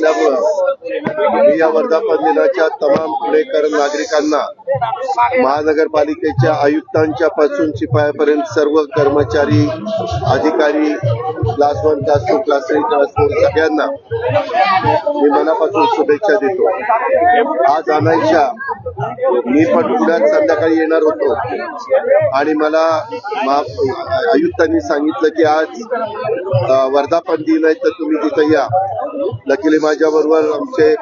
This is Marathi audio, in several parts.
levels मी या वर्धापन दिनाच्या तमाम पुणेकर नागरिकांना महानगरपालिकेच्या आयुक्तांच्या पासून शिपायापर्यंत सर्व कर्मचारी अधिकारी class one class two class three class four सगळ्यांना मी मनापासून शुभेच्छा देतो. आज आणायच्या मी पण पुण्यात संध्याकाळी येणार होतो. आणि मला आयुक्तांनी सांगितलं की आज वर्धापन दिन आहे तर तुम्ही तिथं या. लकीली माझ्याबरोबर आमचे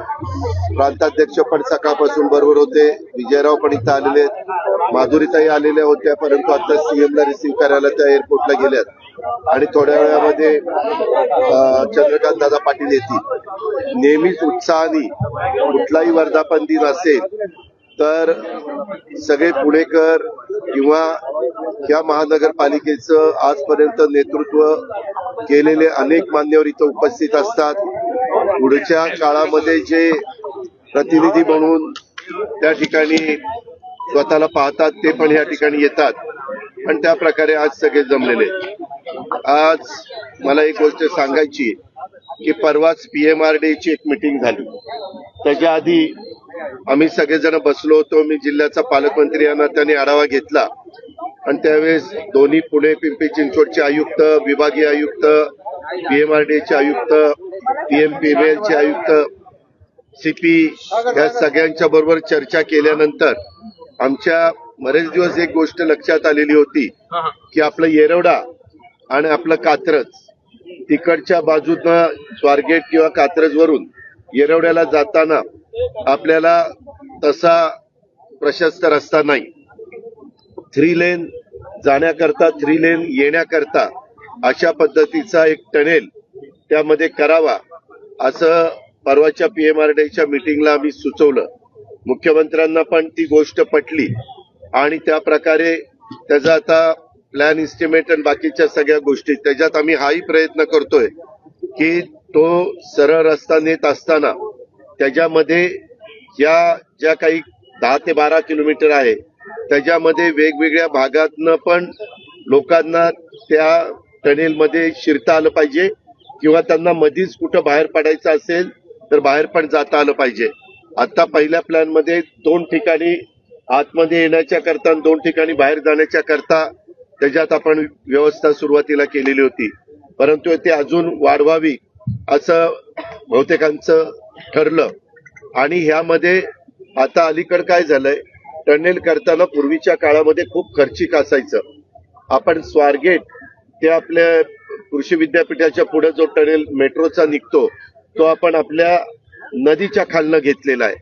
प्रांताध्यक्ष पण सकाळपासून बरोबर होते. विजयराव पण इथं आलेले आहेत. माधुरीताई आलेल्या होत्या परंतु आता सीएमला रिसीव्ह करायला त्या एअरपोर्टला गेल्यात. आणि थोड्या वेळामध्ये चंद्रकांत दादा पाटील येतील. नेहमीच उत्साहाने कुठलाही वर्धापन दिन असेल तर सगळे पुणेकर किंवा या महानगरपालिकेचं आजपर्यंत नेतृत्व केलेले अनेक मान्यवर इथं उपस्थित असतात. पुढच्या काळामध्ये जे प्रतिनिधी म्हणून त्या ठिकाणी स्वतःला पाहतात ते पण या ठिकाणी येतात. पण त्या प्रकारे आज सगळे जमलेले आज मला एक गोष्ट सांगायची की परवाच पीएमआरडीची एक मिटिंग झाली. त्याच्या आधी आम्ही सगळेजण बसलो होतो मी जिल्ह्याचा पालकमंत्री यांना त्यांनी आढावा घेतला. आणि त्यावेळेस दोन्ही पुणे पिंपरी चिंचवडचे आयुक्त विभागीय आयुक्त पीएमआरडीचे आयुक्त पीएमपीएमएलचे आयुक्त सीपी या सगळ्यांच्या बरोबर चर्चा केल्यानंतर आमच्या बरेच दिवस एक गोष्ट लक्षात आलेली होती की आपलं येरवडा आणि आपलं कात्रज तिकडच्या बाजूनं स्वारगेट किंवा कात्रज वरून येरवड्याला जाताना आपल्याला तसा प्रशस्त रस्ता नाही. थ्री लेन जाण्याकरता थ्री लेन येण्याकरता अशा पद्धतीचा एक टनेल त्यामध्ये करावा असं परवाच्या पीएमआरडीच्या मिटिंगला आम्ही सुचवलं. मुख्यमंत्र्यांना पण ती गोष्ट पटली. आणि त्या प्रकारे त्याचा आता प्लॅन इस्टिमेट आणि बाकीच्या सगळ्या गोष्टी त्याच्यात आम्ही हाही प्रयत्न करतोय की तो सरळ रस्ता नेत असताना त्याच्यामध्ये या ज्या काही दहा ते बारा किलोमीटर आहे त्याच्यामध्ये वेगवेगळ्या भागातनं पण लोकांना त्या टनेलमध्ये शिरता आलं पाहिजे. किंवा त्यांना मधीच कुठं बाहेर पडायचं असेल तर बाहेर पण जाता आलं पाहिजे. आता पहिल्या प्लॅनमध्ये दोन ठिकाणी आतमध्ये येण्याच्या करता दोन ठिकाणी बाहेर जाण्याच्या करता त्याच्यात आपण व्यवस्था सुरुवातीला केलेली होती. परंतु ते अजून वाढवावी असं बहुतेकांचं ठरलं. आणि ह्यामध्ये आता अलीकड काय झालंय? टनेल करताना पूर्वीच्या काळामध्ये खूप खर्चिक असायचं. आपण स्वारगेट ते आपल्या कृषी विद्यापीठाच्या पुढे जो टनेल मेट्रोचा निघतो तो आपण आपल्या नदीच्या खालनं घेतलेला आहे.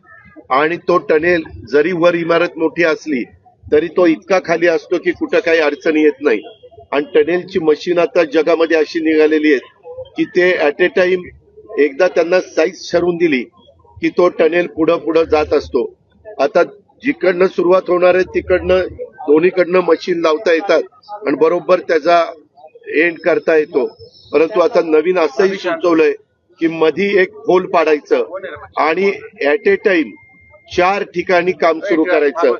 आणि तो टनेल जरी वर इमारत मोठी असली तरी तो इतका खाली असतो की कुठं काही अडचणी येत नाही. आणि टनेलची मशीन आता जगामध्ये अशी निघालेली आहेत की ते ॲट ए टाइम एकदा त्यांना साईज ठरवून दिली की तो टनेल पुढं पुढं जात असतो. आता जिकडनं सुरुवात होणार आहे तिकडनं दोन्हीकडनं मशीन लावता येतात. आणि बरोबर त्याचा एंड करता येतो. परंतु आता नवीन असंही सुचवलंय की मधी एक होल पाडायचं आणि ऍट ए टाइम चार ठिकाणी काम सुरू करायचं.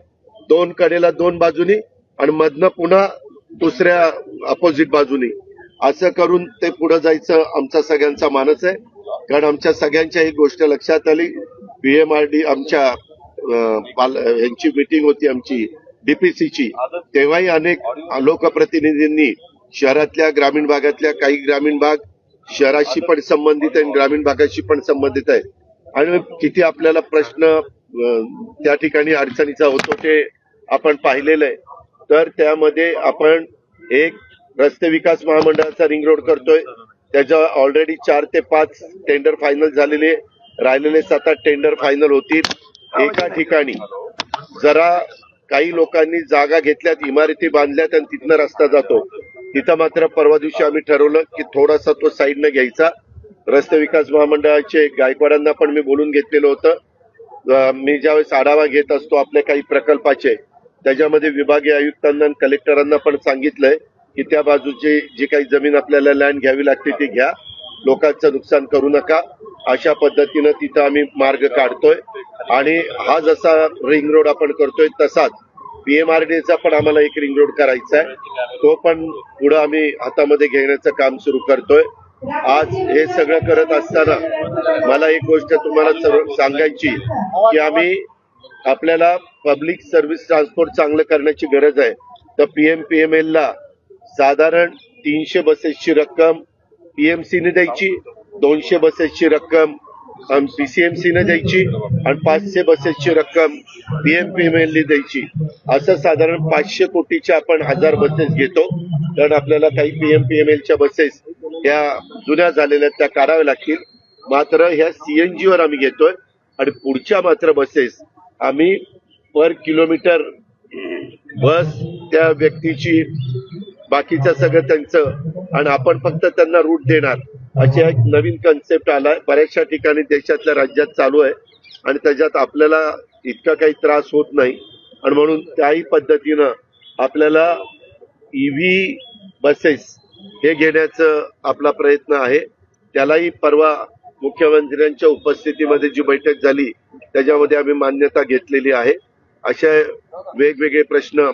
दोन कडेला दोन बाजूनी आणि मधनं पुन्हा दुसऱ्या अपोजिट बाजूनी. असं करून ते पुढे जायचं आमचा सगळ्यांचा मानस आहे. कारण आमच्या सगळ्यांच्या ही गोष्ट लक्षात आली. पीएमआरडी आमच्या पाल- यांची मिटिंग होती आमची डीपीसीची तेव्हाही अनेक लोकप्रतिनिधींनी शहरातल्या ग्रामीण भागातल्या काही ग्रामीण भाग शहराशी पण संबंधित आहे आणि ग्रामीण भागाशी पण संबंधित आहे. आणि किती आपल्याला प्रश्न त्या ठिकाणी अडचणीचा होतो ते आपण पाहिलेलं आहे. तर त्यामध्ये आपण एक रस्ते विकास महामंडळाचा रिंग रोड करतोय. त्याच्या ऑलरेडी चार ते पाच टेंडर फायनल झालेले राहिलेले सात आठ टेंडर फायनल होतील. एका ठिकाणी जरा काही लोकांनी जागा घेतल्यात इमारती बांधल्यात आणि तिथनं रस्ता जातो. तिथं मात्र परवा दिवशी आम्ही ठरवलं की थोडासा तो साईडनं घ्यायचा. रस्ते विकास महामंडळाचे गायकवाडांना पण मी बोलून घेतलेलं होतं. मी ज्यावेळेस आढावा घेत असतो आपल्या काही प्रकल्पाचे त्याच्यामध्ये विभागीय आयुक्तांना आणि कलेक्टरांना पण सांगितलंय की त्या बाजूची जी काही जमीन आपल्याला लँड घ्यावी लागते ती घ्या. लोकांचं नुकसान करू नका. अशा पद्धतीनं तिथं आम्ही मार्ग काढतोय. आणि हा जसा रिंग रोड आपण करतोय तसाच पीएमआरडीचा पण आम्हाला एक रिंग रोड करायचा आहे. तो पण पुढे आम्ही हातामध्ये घेण्याचं काम सुरू करतोय. आज हे सगळं करत असताना मला एक गोष्ट तुम्हाला सांगायची की आम्ही आपल्याला पब्लिक सर्व्हिस ट्रान्सपोर्ट चांगलं करण्याची गरज आहे. तर पीएम एल ला साधारण तीनशे बसेसची रक्कम पीएमसीने द्यायची दोनशे बसेसची रक्कम पीसीएमसीने द्यायची आणि पाचशे बसेसची रक्कम पीएमपीएमएल द्यायची. असं साधारण पाचशे कोटीच्या आपण हजार बसेस घेतो. कारण आपल्याला काही पीएमपीएमएलच्या बसेस या जुन्या झालेल्या त्या काढाव्या लागतील. मात्र ह्या सीएनजी वर आम्ही घेतोय आणि पुढच्या मात्र बसेस आम्ही पर किलोमीटर बस त्या व्यक्तीची बाकीचं सगळं त्यांचं. आणि आपण फक्त त्यांना रूट देणार. अशी एक नवीन कन्सेप्ट आला बऱ्याचशा ठिकाणी देशातल्या राज्यात चालू आहे. आणि त्याच्यात आपल्याला इतका काही त्रास होत नाही. आणि म्हणून त्याही पद्धतीनं आपल्याला ईव्ही बसेस हे घेण्याचं आपला प्रयत्न आहे. त्यालाही परवा मुख्यमंत्र्यांच्या उपस्थितीमध्ये जी बैठक झाली त्याच्यामध्ये आम्ही मान्यता घेतलेली आहे. अशा वेगवेगळे प्रश्न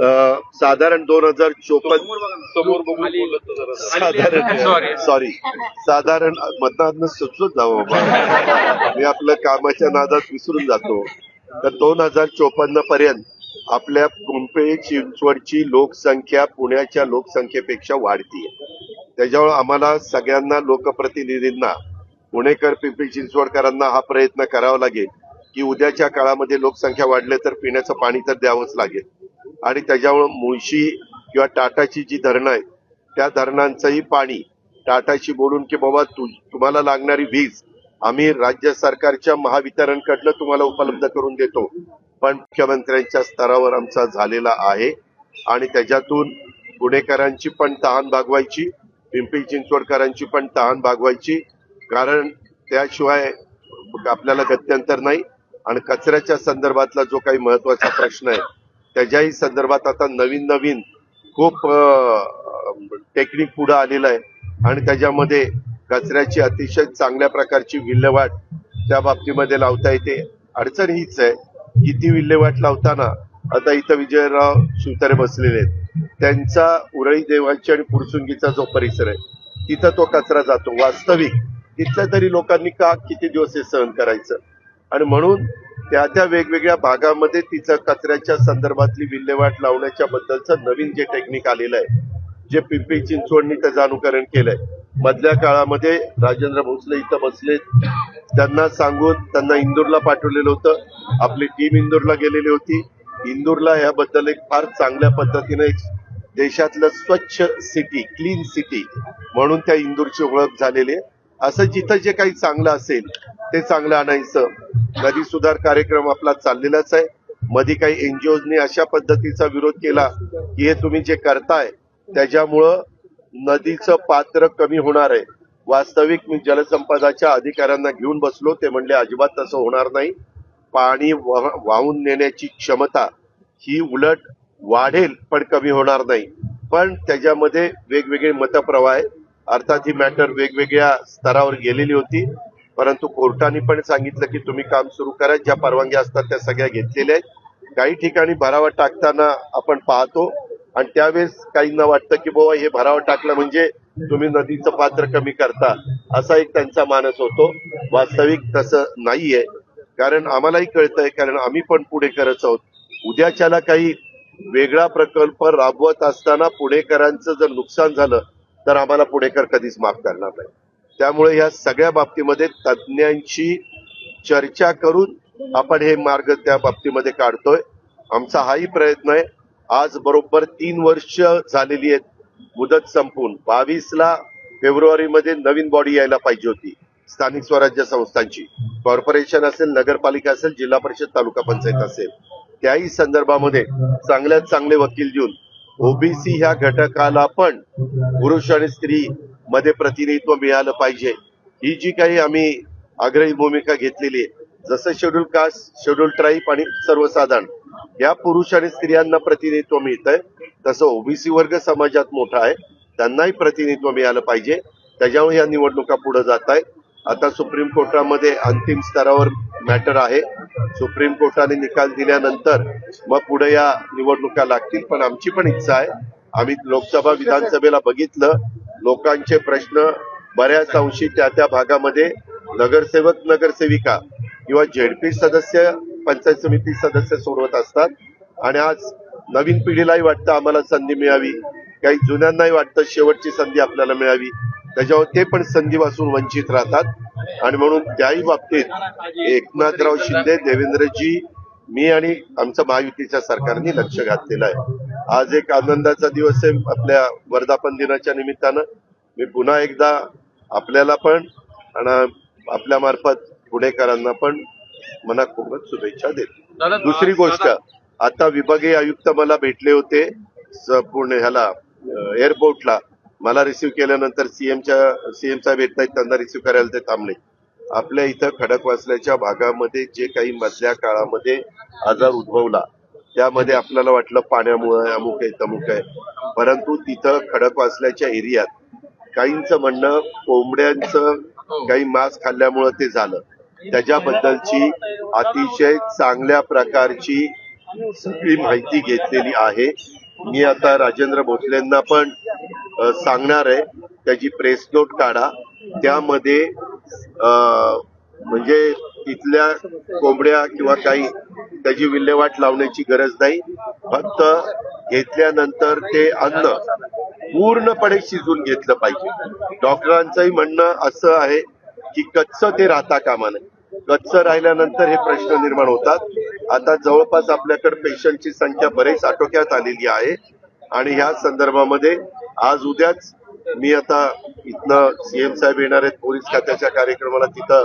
साधारण दोन हजार चोपन्न साधारण सॉरी साधारण मतदान सुचलूच जावं बाबा मी आपलं कामाच्या नादात विसरून जातो. तर दोन हजार चोपन्न पर्यंत आपल्या पिंपरी चिंचवडची लोकसंख्या पुण्याच्या लोकसंख्येपेक्षा वाढतीये. त्याच्यामुळे आम्हाला सगळ्यांना लोकप्रतिनिधींना पुणेकर पिंपरी चिंचवडकरांना हा प्रयत्न करावा लागेल की उद्याच्या काळामध्ये लोकसंख्या वाढले तर पिण्याचं पाणी तर द्यावंच लागेल. आणि त्याच्यामुळे मुळशी किंवा टाटाची जी धरणं आहेत त्या धरणांचंही पाणी टाटाशी बोलून की बाबा तु, तुम्हाला लागणारी वीज आम्ही राज्य सरकारच्या महावितरणकडनं तुम्हाला उपलब्ध करून देतो. पण मुख्यमंत्र्यांच्या स्तरावर आमचा झालेला आहे आणि त्याच्यातून पुणेकरांची पण तहान भागवायची पिंपरी चिंचवडकरांची पण तहान भागवायची कारण त्याशिवाय आपल्याला गत्यंतर नाही आणि कचऱ्याच्या संदर्भातला जो काही महत्त्वाचा प्रश्न आहे त्याच्याही संदर्भात आता नवीन नवीन खूप टेक्निक पुढं आलेलं आहे. आणि त्याच्यामध्ये कचऱ्याची अतिशय चांगल्या प्रकारची विल्हेवाट त्या बाबतीमध्ये लावता येते. अडचण हीच आहे की ती विल्हेवाट लावताना आता इथं विजयराव शिवतारे बसलेले आहेत. त्यांचा उरळी देवाची आणि पुरसुंगीचा जो परिसर आहे तिथं तो कचरा जातो. वास्तविक तिथल्या तरी लोकांनी का किती दिवस हे सहन करायचं? आणि म्हणून त्या त्या वेगवेगळ्या भागामध्ये तिचं कचऱ्याच्या संदर्भातली विल्हेवाट लावण्याच्या बद्दलचं नवीन जे टेक्निक आलेलं आहे जे पिंपरी चिंचवडनी त्याचं अनुकरण केलंय. मधल्या काळामध्ये राजेंद्र भोसले इथं बसले. त्यांना सांगून त्यांना इंदूरला पाठवलेलं होतं. आपली टीम इंदूरला गेलेली होती. इंदूरला याबद्दल एक फार चांगल्या पद्धतीने एक देशातलं स्वच्छ सिटी क्लीन सिटी म्हणून त्या इंदूरची ओळख झालेली आहे. असं जिथं जे काही चांगलं असेल ते चांगलं आणायचं. नदी सुधार कार्यक्रम आपला चाललेलाच आहे. मध्ये काही एनजीओनी अशा पद्धतीचा विरोध केला की हे तुम्ही जे करताय त्याच्यामुळं नदीचं पात्र कमी होणार आहे. वास्तविक मी जलसंपदाच्या अधिकाऱ्यांना घेऊन बसलो ते म्हणले अजिबात तसं होणार नाही. पाणी वाहून नेण्याची क्षमता ही उलट वाढेल पण कमी होणार नाही. पण त्याच्यामध्ये वेगवेगळे मतप्रवाह आहे अर्थात ही मॅटर वेगवेगळ्या स्तरावर गेलेली होती. परंतु कोर्टाने पण सांगितलं की तुम्ही काम सुरू करा ज्या परवानग्या असतात त्या सगळ्या घेतलेल्या आहेत. काही ठिकाणी भरावा टाकताना आपण पाहतो आणि त्यावेळेस काहींना वाटतं की बाबा हे भरावा टाकलं म्हणजे तुम्ही नदीचं पात्र कमी करता असा एक त्यांचा मानस होतो. वास्तविक तसं नाहीये. कारण आम्हालाही कळतंय कारण आम्ही पण पुढे करत आहोत. उद्याच्याला काही वेगळा प्रकल्प राबवत असताना पुणेकरांचं जर नुकसान झालं तर आम्हाला पुणेकर कधीच माफ करणार नाही. त्यामुळे या सगळ्या बाबतीमध्ये तज्ज्ञांशी चर्चा करून आपण हे मार्ग त्या बाबतीमध्ये काढतोय. आमचा हाही प्रयत्न आहे. आज बरोबर तीन वर्ष झालेली आहेत. मुदत संपून बावीसला फेब्रुवारीमध्ये नवीन बॉडी यायला पाहिजे होती. स्थानिक स्वराज्य संस्थांची. कॉर्पोरेशन असेल नगरपालिका असेल जिल्हा परिषद तालुका पंचायत असेल. त्याही संदर्भामध्ये चांगल्यात चांगले वकील देऊन ओबीसी ह्या घटकाला पण पुरुष आणि स्त्री मध्ये प्रतिनिधित्व मिळालं पाहिजे. ही जी काही आम्ही आग्रही भूमिका घेतलेली आहे जसं शेड्यूल कास्ट शेड्यूल ट्राईब आणि सर्वसाधारण या पुरुष आणि स्त्रियांना प्रतिनिधित्व मिळतंय. तसं ओबीसी वर्ग समाजात मोठा आहे त्यांनाही प्रतिनिधित्व मिळालं पाहिजे. त्याच्यामुळे या निवडणुका पुढे जात आहेत आता सुप्रीम कोर्टामध्ये अंतिम स्तरावर मॅटर आहे. सुप्रीम कोर्टाने निकाल दिल्यानंतर मग पुढे या निवडणुका लागतील पण आमची पण इच्छा आहे. आम्ही लोकसभा विधानसभेला बघितलं लोकांचे प्रश्न बऱ्याच अंशी त्या त्या भागामध्ये नगरसेवक नगरसेविका किंवा झेडपी सदस्य पंचायत समिती सदस्य सोडवत असतात. आणि आज नवीन पिढीलाही वाटतं आम्हाला संधी मिळावी. काही जुन्यांनाही वाटतं शेवटची संधी आपल्याला मिळावी. त्याच्यावर ते पण संधीपासून वंचित राहतात. आणि म्हणून त्याही बाबतीत एकनाथराव शिंदे देवेंद्रजी मी आणि आमचं महायुतीच्या सरकारने लक्ष घातलेलं आहे. आज एक आनंदाचा दिवस आहे आपल्या वर्धापन दिनाच्या निमित्तानं. मी पुन्हा एकदा आपल्याला पण आणि आपल्या मार्फत पुणेकरांना पण मनापूर्वक शुभेच्छा देतो. दुसरी गोष्ट आता विभागीय आयुक्त मला भेटले होते पुणे ह्याला एअरपोर्टला. मला रिसिव्ह केल्यानंतर सीएमच्या सीएम साहेब येत नाहीत त्यांना रिसिव्ह करायला ते थांबले. आपल्या इथं खडकवासल्याच्या भागामध्ये जे काही मधल्या काळामध्ये आजार उद्भवला त्यामध्ये आपल्याला वाटलं पाण्यामुळे अमुक आहे तमुक आहे. परंतु तिथं खडकवासल्याच्या एरियात काहींचं म्हणणं कोंबड्यांचं काही मांस खाल्ल्यामुळं ते झालं. त्याच्याबद्दलची अतिशय चांगल्या प्रकारची सगळी माहिती घेतलेली आहे. मी आता राजेंद्र भोसलेंना पण सांगणार आहे. त्याची प्रेस नोट काढा. त्यामध्ये म्हणजे तिथल्या कोंबड्या किंवा काही त्याची विल्हेवाट लावण्याची गरज नाही. फक्त घेतल्यानंतर ते अन्न पूर्णपणे शिजून घेतलं पाहिजे. डॉक्टरांचंही म्हणणं असं आहे की कच्च ते राहता कामा नये. कच्च राहिल्यानंतर हे प्रश्न निर्माण होतात. आता जवळपास आपल्याकडे पेशंटची संख्या बरेच आटोक्यात आलेली आहे आणि ह्या संदर्भामध्ये आज उद्याच मी आता इथनं सीएम साहेब येणार आहेत पोलीस खात्याच्या कार्यक्रमाला तिथं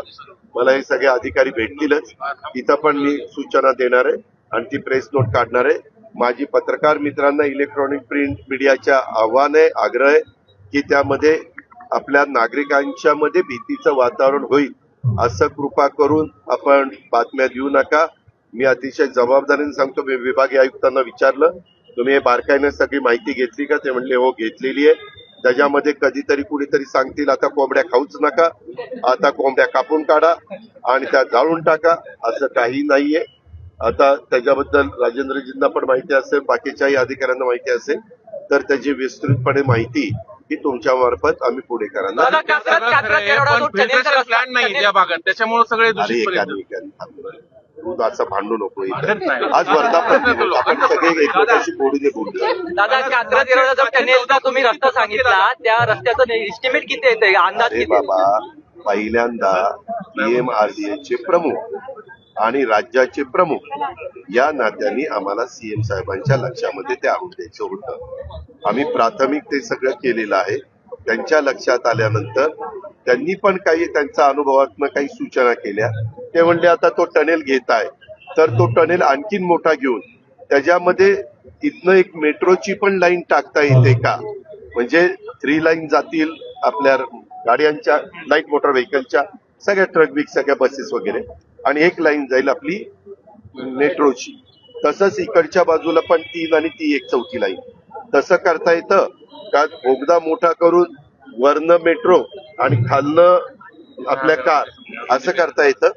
मला हे सगळे अधिकारी भेटतीलच. तिथं पण मी सूचना देणार आहे आणि ती प्रेस नोट काढणार आहे. माझी पत्रकार मित्रांना इलेक्ट्रॉनिक प्रिंट मीडियाच्या आव्हान आहे आग्रह आहे की त्यामध्ये आपल्या नागरिकांच्या मध्ये भीतीचं वातावरण होईल असं कृपा करून आपण बातम्या देऊ नका. मी अतिशय जबाबदारीने सांगतो मी विभागीय आयुक्तांना विचारलं तुम्ही हे बारकाईने सगळी माहिती घेतली का? ते म्हणले हो घेतलेली आहे. त्याच्यामध्ये कधीतरी कुणीतरी सांगतील आता कोंबड्या खाऊच नका आता कोंबड्या कापून काढा आणि त्या जाळून टाका असं काही नाहीये. आता त्याच्याबद्दल राजेंद्रजींना पण माहिती असेल बाकीच्याही अधिकाऱ्यांना माहिती असेल तर त्याची विस्तृतपणे माहिती ही तुमच्या मार्फत आम्ही रस्ता- प्लांट नाही टनेल- या भागात. त्याच्यामुळे सगळे असं भांडू नको. आज वर्धापन दिन. आपण सगळे एकमेकाशी गोडीने बोलतो दादा जो टनेलचा तुम्ही रस्ता सांगितला त्या रस्त्याचं एस्टिमेट किती येते अंदाज किती बाबा पहिल्यांदा चे प्रमुख आणि राज्याचे प्रमुख या नात्याने आम्हाला सीएम साहेबांच्या लक्षामध्ये ते आणून द्यायचं होतं. आम्ही प्राथमिक ते सगळं केलेलं आहे. त्यांच्या लक्षात आल्यानंतर त्यांनी पण काही त्यांच्या अनुभवातनं काही सूचना केल्या. ते म्हणले आता तो टनेल घेत आहे. तर तो टनेल आणखीन मोठा घेऊन त्याच्यामध्ये इथनं एक मेट्रोची पण लाईन टाकता येते का? म्हणजे थ्री लाईन जातील आपल्या गाड्यांच्या लाइट मोटर व्हेकलच्या सगळ्या ट्रक बिक सगळ्या बसेस वगैरे. आणि एक लाईन जाईल आपली मेट्रोची. तसंच इकडच्या बाजूला पण तीन आणि ती एक चौथी लाईन तसं करता येतं का? बोगदा मोठा करून वरनं मेट्रो आणि खालनं आपल्या कार असं करता येतं.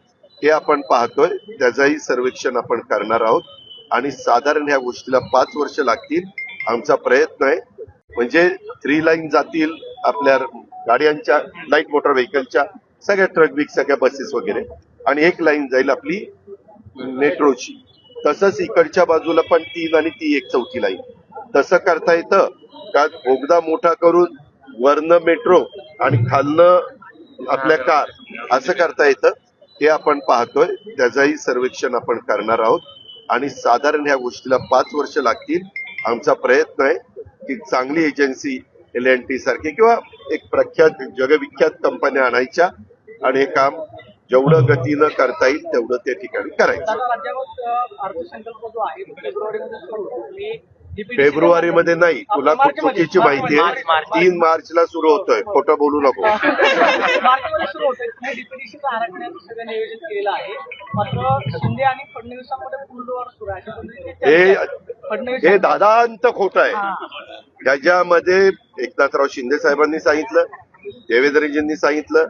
हे आपण पाहतोय. त्याचंही सर्वेक्षण आपण करणार आहोत. आणि साधारण ह्या गोष्टीला पाच वर्ष लागतील आमचा प्रयत्न आहे. म्हणजे थ्री लाईन जातील आपल्या गाड्यांच्या लाइट मोटर व्हेकलच्या सगळ्या ट्रक बिक सगळ्या बसेस वगैरे. आणि एक लाईन जाईल आपली मेट्रोची तसंच इकडच्या बाजूला पण तीन आणि ती एक चौथी लाईन तसं करता येतं. का बोगदा मोठा करून वरनं मेट्रो आणि खालनं आपल्या कार असं करता येतं. हे आपण पाहतोय. त्याचंही सर्वेक्षण आपण करणार आहोत. आणि साधारण ह्या गोष्टीला पाच वर्ष लागतील. आमचा प्रयत्न आहे की चांगली एजन्सी एल एन टी सारखी किंवा एक प्रख्यात जगविख्यात कंपन्या आणायच्या आणि हे काम जेवढं गतीनं करता येईल तेवढं त्या ठिकाणी करायचं. फेब्रुवारी मध्ये नाही. तुला खूप. चुकीची माहिती आहे. तीन मार्चला सुरू होतोय. खोटं बोलू नको. मार्चमध्ये सुरू होते तुम्ही डीपीडीसीचं आराखड्याचं सगळं नियोजन केलेलं आहे. मात्र शिंदे आणि फडणवीसांमध्ये फुलडोर सुरू आहे. अशा पद्धतीने हे आहे. फडणवीस हे दादांत खोट आहे. हा. त्याच्यामध्ये एकनाथराव शिंदे साहेबांनी सांगितलं देवेंद्रजींनी सांगितलं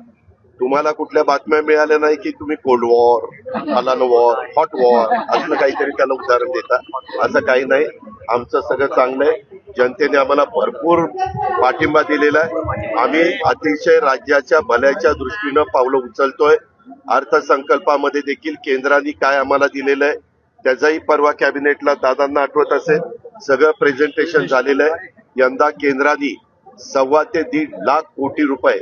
तुम्हाला कुठल्या बातम्या मिळाल्या नाही की तुम्ही कोल्ड वॉर अलन वॉर हॉट वॉर असलं काहीतरी त्याला उदाहरण देता? असं काही नाही. आमचं सगळं चांगलं आहे. जनतेने आम्हाला भरपूर पाठिंबा दिलेला आहे. आम्ही अतिशय राज्याच्या भल्याच्या दृष्टीनं पावलं उचलतोय. अर्थसंकल्पामध्ये देखील केंद्राने काय आम्हाला दिलेलं आहे त्याचाही परवा कॅबिनेटला दादांना आठवत असेल. सगळं प्रेझेंटेशन झालेलं आहे. यंदा केंद्राने सव्वा ते दीड लाख कोटी रुपये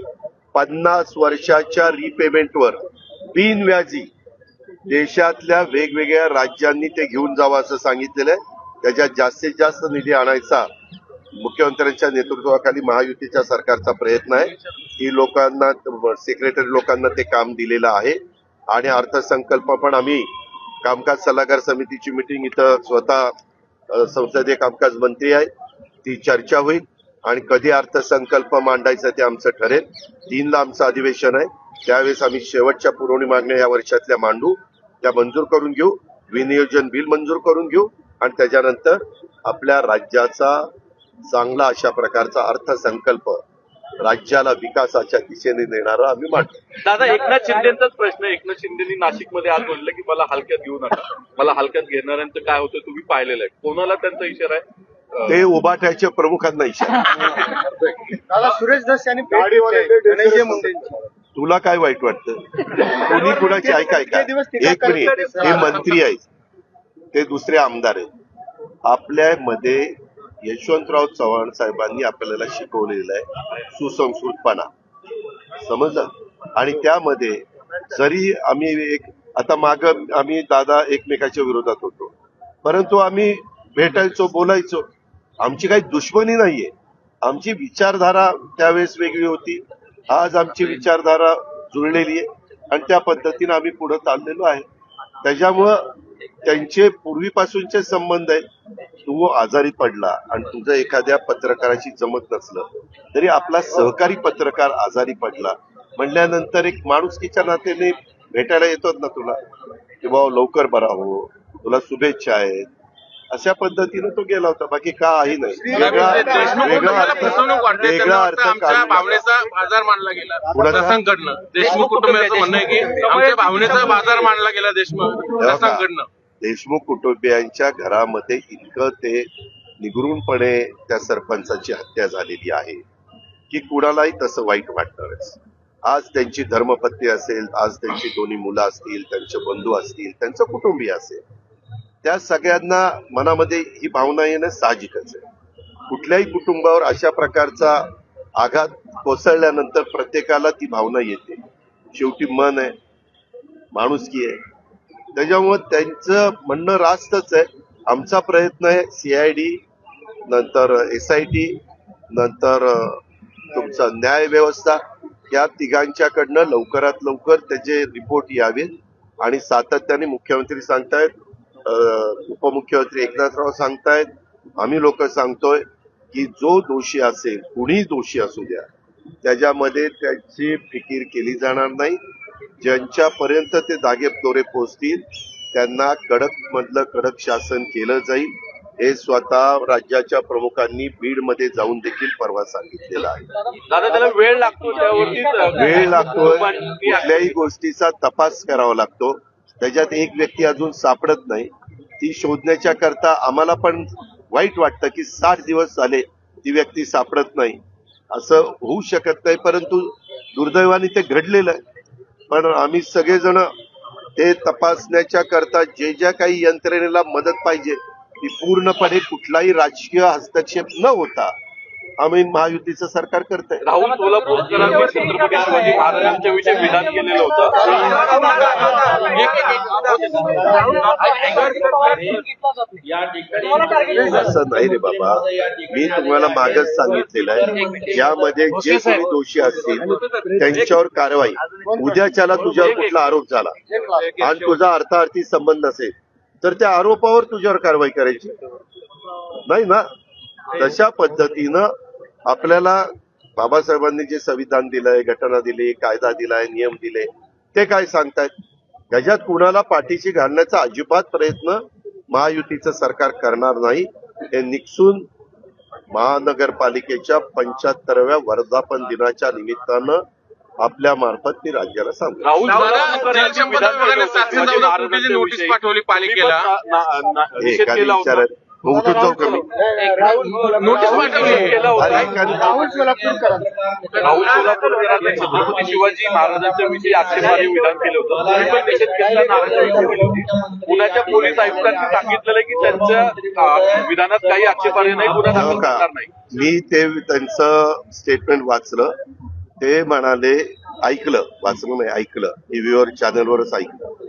पन्नास वर्षाच्या रिपेमेंटवर बिनव्याजी देशातल्या वेगवेगळ्या राज्यांनी ते घेऊन जावं असं सांगितलेलं आहे. त्याच्यात जास्तीत जास्त निधी आणायचा मुख्यमंत्र्यांच्या नेतृत्वाखाली महायुतीच्या सरकारचा प्रयत्न आहे. ही लोकांना सेक्रेटरी लोकांना ते काम दिलेलं आहे. आणि अर्थसंकल्प पण आम्ही कामकाज सल्लागार समितीची मिटिंग इथं स्वतः संसदीय कामकाज मंत्री आहे. ती चर्चा होईल. आणि कधी अर्थसंकल्प मांडायचं ते आमचं ठरेल. तीनला आमचं अधिवेशन आहे. त्यावेळेस आम्ही शेवटच्या पुरवणी मागण्या या वर्षातल्या मांडू. त्या मंजूर करून घेऊ. विनियोजन बिल मंजूर करून घेऊ. आणि त्याच्यानंतर आपल्या राज्याचा चांगला अशा प्रकारचा अर्थसंकल्प राज्याला विकासाच्या दिशेने नेणारा आम्ही मांडतो दादा एकनाथ शिंदेचाच प्रश्न आहे. एकनाथ शिंदेनी नाशिकमध्ये आज म्हणलं की मला हलक्यात घेऊ नका. मला हलक्यात घेणाऱ्यांचं काय होतं तुम्ही पाहिलेलं आहे. कोणाला त्यांचा इशारा आहे? ते उभाट्याच्या प्रमुखांना इशारा. दादा सुरेश दस यांनी भेट घेतली आहे धनंजय मुंडेंची. तुला काय वाईट वाटतं? कोणी कुणाची ऐका ऐका. एक मिनिट. हे मंत्री आहेत. ते दुसरे आमदार आहेत. आपल्या मध्ये यशवंतराव चव्हाण साहेबांनी आपल्याला शिकवलेलं आहे सुसंस्कृतपणा. समजलं? आणि त्यामध्ये जरी आम्ही एक आता माग आम्ही दादा एकमेकाच्या विरोधात होतो. परंतु आम्ही भेटायचो बोलायचो. आमची काही दुश्मनी नाहीये. आमची विचारधारा त्यावेळेस वेगळी होती. आज आमची विचारधारा जुळलेली आहे आणि त्या पद्धतीने आम्ही पुढे चाललेलो आहे. त्याच्यामुळं त्यांचे पूर्वीपासूनचे संबंध आहेत. तू आजारी पडला आणि तुझं एखाद्या पत्रकाराशी जमत नसलं तरी आपला सहकारी पत्रकार आजारी पडला म्हणल्यानंतर एक माणुसकीच्या नात्याने भेटायला येतोच ना तुला? की बाबा लवकर बरा हो. तुला शुभेच्छा आहेत. अशा पद्धतीने तो गेला होता. बाकी काही नाही. वेगळा देशमुख वेगळा अर्थ वेगळा अर्थ. भावनेचा बाजार गेला. कुटुंबियाचं म्हणणं आहे की आमच्या भावनेचा बाजार मांडला गेला देशमुख. प्रसंगकडनं देशमुख कुटुंबियांच्या घरामध्ये इतकं ते निगरूनपणे त्या सरपंचाची हत्या झालेली आहे की कुणालाही तसं वाईट वाटणारच आज त्यांची धर्मपत्नी असेल आज त्यांची दोन्ही मुलं असतील त्यांचे बंधू असतील त्यांचं कुटुंबीय असेल. त्या सगळ्यांना मनामध्ये ही भावना येणं साहजिकच आहे. कुठल्याही कुटुंबावर अशा प्रकारचा आघात कोसळल्यानंतर प्रत्येकाला ती भावना येते. शेवटी मन आहे माणुसकी आहे. त्याच्यामुळे त्यांचं म्हणणं रास्तच आहे. आमचा प्रयत्न आहे सीआयडी नंतर एस आय टी नंतर तुमचा न्याय व्यवस्था या तिघांच्याकडनं लवकरात लवकर त्याचे रिपोर्ट यावेत. आणि सातत्याने मुख्यमंत्री सांगतायत उपमुख्यमंत्री एकनाथराव सांगतायत. आम्ही लोक सांगतोय की जो दोषी असेल कुणीही दोषी असू द्या त्याच्यामध्ये त्याची फिकीर केली जाणार नाही. ज्यांच्यापर्यंत ते दागे दोरे पोचतील त्यांना कडक मधलं कडक शासन केलं जाईल. हे स्वतः राज्याच्या प्रमुखांनी बीडमध्ये जाऊन देखील परवा सांगितलेलं आहे. दादा त्याला वेळ लागतो वेळ लागतोय. कुटुंबांनी- कुठल्याही गोष्टीचा तपास करावा लागतो. त्याच्यात एक व्यक्ती अजून सापडत नाही. ती शोधण्याच्या करता आम्हाला पण वाईट वाटतं की साठ दिवस झाले ती व्यक्ती सापडत नाही. असं होऊ शकत नाही परंतु दुर्दैवाने ते घडलेलं आहे. पण आम्ही सगळेजण ते तपासण्याच्या करता जे ज्या काही यंत्रणेला मदत पाहिजे ती पूर्णपणे कुठलाही राजकीय हस्तक्षेप न होता आम्ही महायुतीचं सरकार करत आहे राहुल सोलापूरकरांनी छत्रपती शिवाजी महाराजांच्या विषयी विधान केलेलं होतं. असं नाही रे बाबा. मी तुम्हाला मागच सांगितलेलं आहे. यामध्ये जे कोणी दोषी असतील त्यांच्यावर कारवाई. उद्याच्याला तुझ्यावर कुठला आरोप झाला? आणि तुझा अर्थार्थी संबंध असेल तर त्या आरोपावर तुझ्यावर कारवाई करायची. नाही ना? तशा पद्धतीनं आपल्याला बाबासाहेबांनी जे संविधान दिलंय घटना दिली कायदा दिलाय नियम दिले ते काय सांगतायत त्याच्यात कुणाला पाठीशी घालण्याचा अजिबात प्रयत्न महायुतीचं सरकार करणार नाही हे निकसून महानगरपालिकेच्या पंच्याहत्तराव्या वर्धापन दिनाच्या निमित्तानं आपल्या मार्फत मी राज्याला सांगतो राहुल विधान नोटीस. पाठवली पालिकेला. उठून जाऊ का मी नोटीस छत्रपती शिवाजी महाराजांच्या विषयी आक्षेपार्ह विधान केलं होतं. तुम्ही पण निषेध केला नाराजी व्यक्त केली होती? पुण्याच्या पोलीस आयुक्तांनी सांगितलेलं की त्यांच्या विधानात काही आक्षेपार्ह नाही गुन्हा दाखल हो का? करणार नाही. मी ते त्यांचं स्टेटमेंट वाचलं. ते म्हणाले ऐकलं. वाचलं नाही ऐकलं. टीव्हीवर चॅनलवरच ऐकलं.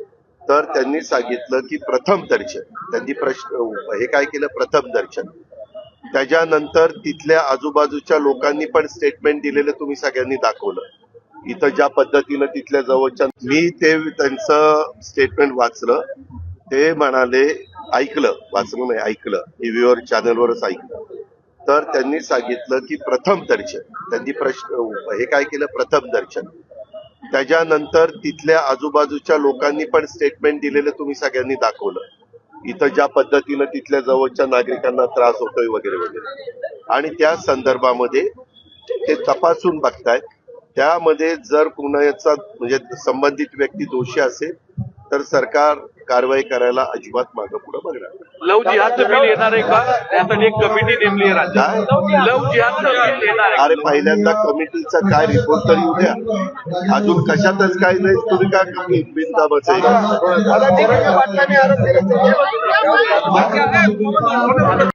तर त्यांनी सांगितलं की प्रथम दर्शन. त्यांनी प्रश्न हे काय केलं? प्रथम दर्शन. त्याच्यानंतर तिथल्या आजूबाजूच्या लोकांनी पण स्टेटमेंट दिलेलं तुम्ही सगळ्यांनी दाखवलं. इथं ज्या पद्धतीनं तिथल्या जवळच्या मी ते त्यांचं स्टेटमेंट वाचलं. ते म्हणाले ऐकलं. वाचलं नाही ऐकलं. टीव्हीवर चॅनलवरच ऐकलं. तर त्यांनी सांगितलं की प्रथम दर्शन. त्यांनी प्रश्न हे काय केलं? प्रथम दर्शन. त्याच्यानंतर तिथल्या आजूबाजूच्या लोकांनी पण स्टेटमेंट दिलेलं तुम्ही सगळ्यांनी दाखवलं. इथं ज्या पद्धतीनं तिथल्या जवळच्या नागरिकांना त्रास होतोय वगैरे वगैरे. आणि त्या संदर्भामध्ये ते तपासून बघतायत. त्यामध्ये जर कुणाचा म्हणजे संबंधित व्यक्ती दोषी असेल तर सरकार कारवाई करायला अजिबात मागं पुढे बघणार नाही. लव जिहादचं बिल येणार आहे का? त्यासाठी एक कमिटी नेमली आहे राज्यात. काय? लव जिहादचं बिल येणार आहे. अरे पहिल्यांदा कमिटीचा काय रिपोर्ट तर येऊ द्या अजून कशातच काही नाही. तुम्ही काय कमी बिनकामाचं आहे? का?